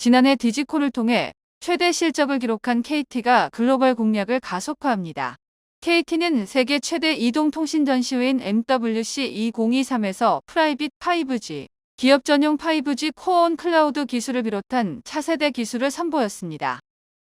지난해 디지콜을 통해 최대 실적을 기록한 KT가 글로벌 공략을 가속화합니다. KT는 세계 최대 이동통신 전시회인 MWC 2023에서 프라이빗 5G, 기업 전용 5G 코어온 클라우드 기술을 비롯한 차세대 기술을 선보였습니다.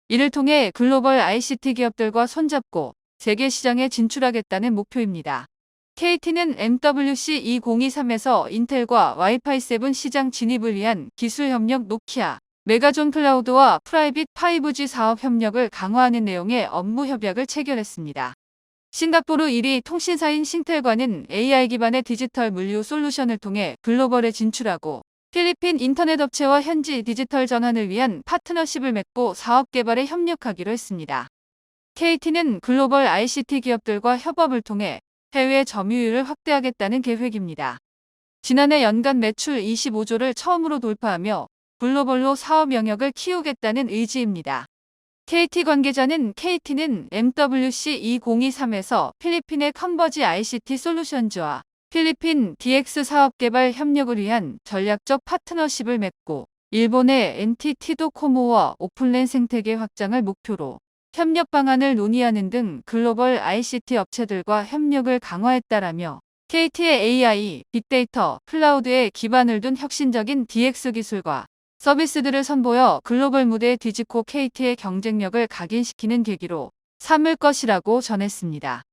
이를 통해 글로벌 ICT 기업들과 손잡고 세계 시장에 진출하겠다는 목표입니다. KT는 MWC 2023에서 인텔과 와이파이 7 시장 진입을 위한 기술 협력 노키아, 메가존 클라우드와 프라이빗 5G 사업 협력을 강화하는 내용의 업무 협약을 체결했습니다. 싱가포르 1위 통신사인 싱텔과는 AI 기반의 디지털 물류 솔루션을 통해 글로벌에 진출하고 필리핀 인터넷 업체와 현지 디지털 전환을 위한 파트너십을 맺고 사업 개발에 협력하기로 했습니다. KT는 글로벌 ICT 기업들과 협업을 통해 해외 점유율을 확대하겠다는 계획입니다. 지난해 연간 매출 25조를 처음으로 돌파하며 글로벌로 사업 영역을 키우겠다는 의지입니다. KT 관계자는 KT는 MWC 2023에서 필리핀의 컨버지 ICT 솔루션즈와 필리핀 DX 사업 개발 협력을 위한 전략적 파트너십을 맺고 일본의 NTT 도 코모와 오픈랜 생태계 확장을 목표로 협력 방안을 논의하는 등 글로벌 ICT 업체들과 협력을 강화했다라며 KT의 AI, 빅데이터, 클라우드에 기반을 둔 혁신적인 DX 기술과 서비스들을 선보여 글로벌 무대에 뒤집고 KT의 경쟁력을 각인시키는 계기로 삼을 것이라고 전했습니다.